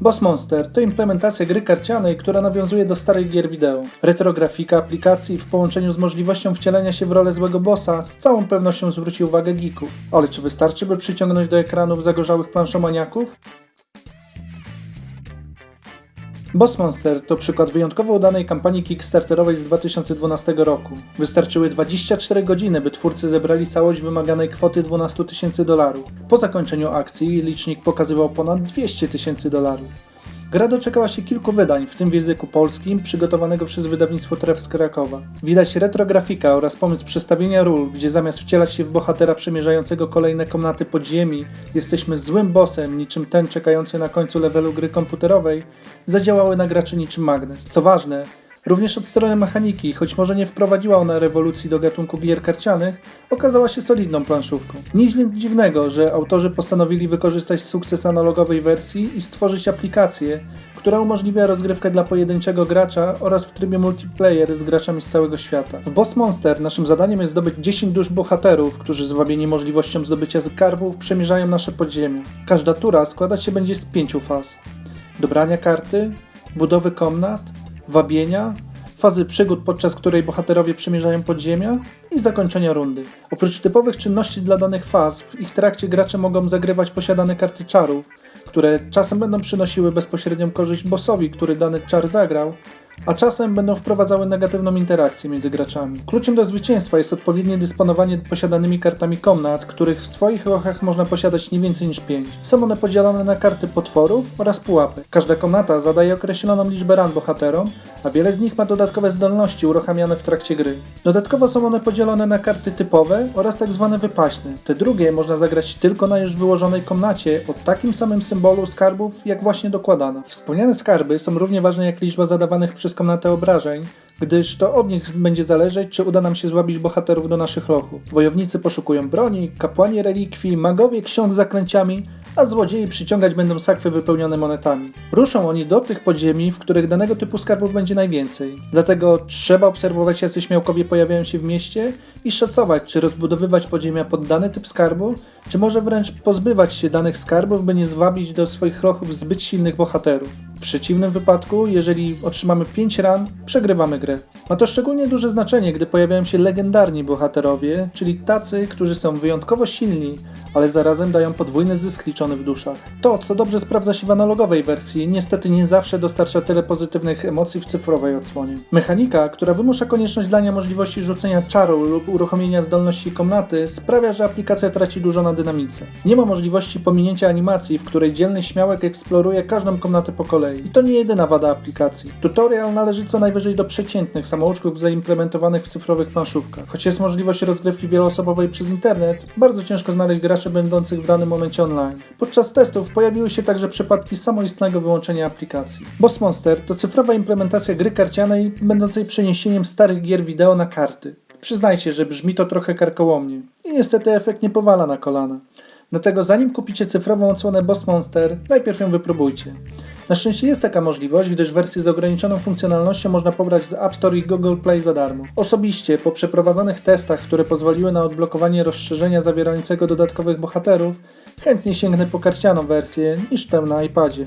Boss Monster to implementacja gry karcianej, która nawiązuje do starych gier wideo. Retrografika aplikacji w połączeniu z możliwością wcielenia się w rolę złego bossa z całą pewnością zwróci uwagę geeków. Ale czy wystarczy, by przyciągnąć do ekranów zagorzałych planszomaniaków? Boss Monster to przykład wyjątkowo udanej kampanii kickstarterowej z 2012 roku. Wystarczyły 24 godziny, by twórcy zebrali całość wymaganej kwoty 12 tysięcy dolarów. Po zakończeniu akcji licznik pokazywał ponad 200 tysięcy dolarów. Gra doczekała się kilku wydań, w tym w języku polskim, przygotowanego przez wydawnictwo Tref z Krakowa. Widać retrografika oraz pomysł przestawienia ról, gdzie zamiast wcielać się w bohatera przemierzającego kolejne komnaty podziemi, jesteśmy złym bossem, niczym ten czekający na końcu levelu gry komputerowej, zadziałały na graczy niczym magnes. Co ważne, Również od strony mechaniki, choć może nie wprowadziła ona rewolucji do gatunku gier karcianych, okazała się solidną planszówką. Nic więc dziwnego, że autorzy postanowili wykorzystać sukces analogowej wersji i stworzyć aplikację, która umożliwia rozgrywkę dla pojedynczego gracza oraz w trybie multiplayer z graczami z całego świata. W Boss Monster naszym zadaniem jest zdobyć 10 dusz bohaterów, którzy zwabieni możliwością zdobycia skarbów przemierzają nasze podziemie. Każda tura składać się będzie z pięciu faz. Dobrania karty, budowy komnat, wabienia, fazy przygód, podczas której bohaterowie przemierzają podziemia i zakończenia rundy. Oprócz typowych czynności dla danych faz, w ich trakcie gracze mogą zagrywać posiadane karty czarów, które czasem będą przynosiły bezpośrednią korzyść bossowi, który dany czar zagrał, a czasem będą wprowadzały negatywną interakcję między graczami. Kluczem do zwycięstwa jest odpowiednie dysponowanie posiadanymi kartami komnat, których w swoich rochach można posiadać nie więcej niż 5. Są one podzielone na karty potworów oraz pułapy. Każda komnata zadaje określoną liczbę ran bohaterom, a wiele z nich ma dodatkowe zdolności uruchamiane w trakcie gry. Dodatkowo są one podzielone na karty typowe oraz tak zwane wypaśne. Te drugie można zagrać tylko na już wyłożonej komnacie o takim samym symbolu skarbów, jak właśnie dokładano. Wspomniane skarby są równie ważne jak liczba zadawanych przez komnatę obrażeń, gdyż to od nich będzie zależeć, czy uda nam się złabić bohaterów do naszych lochów. Wojownicy poszukują broni, kapłani relikwii, magowie ksiąg zaklęciami, a złodziei przyciągać będą sakwy wypełnione monetami. Ruszą oni do tych podziemi, w których danego typu skarbów będzie najwięcej. Dlatego trzeba obserwować, jacy śmiałkowie pojawiają się w mieście i szacować, czy rozbudowywać podziemia pod dany typ skarbu, czy może wręcz pozbywać się danych skarbów, by nie zwabić do swoich lochów zbyt silnych bohaterów. W przeciwnym wypadku, jeżeli otrzymamy 5 ran, przegrywamy grę. Ma to szczególnie duże znaczenie, gdy pojawiają się legendarni bohaterowie, czyli tacy, którzy są wyjątkowo silni, ale zarazem dają podwójny zysk liczony w duszach. To, co dobrze sprawdza się w analogowej wersji, niestety nie zawsze dostarcza tyle pozytywnych emocji w cyfrowej odsłonie. Mechanika, która wymusza konieczność dania możliwości rzucenia czaru lub uruchomienia zdolności komnaty, sprawia, że aplikacja traci dużo na dynamice. Nie ma możliwości pominięcia animacji, w której dzielny śmiałek eksploruje każdą komnatę po kolei. I to nie jedyna wada aplikacji. Tutorial należy co najwyżej do przeciętnych samouczków zaimplementowanych w cyfrowych planszówkach. Choć jest możliwość rozgrywki wieloosobowej przez internet, bardzo ciężko znaleźć graczy będących w danym momencie online. Podczas testów pojawiły się także przypadki samoistnego wyłączenia aplikacji. Boss Monster to cyfrowa implementacja gry karcianej będącej przeniesieniem starych gier wideo na karty. Przyznajcie, że brzmi to trochę karkołomnie i niestety efekt nie powala na kolana. Dlatego zanim kupicie cyfrową odsłonę Boss Monster, najpierw ją wypróbujcie. Na szczęście jest taka możliwość, gdyż wersję z ograniczoną funkcjonalnością można pobrać z App Store i Google Play za darmo. Osobiście, po przeprowadzonych testach, które pozwoliły na odblokowanie rozszerzenia zawierającego dodatkowych bohaterów, chętnie sięgnę po karcianą wersję niż tę na iPadzie.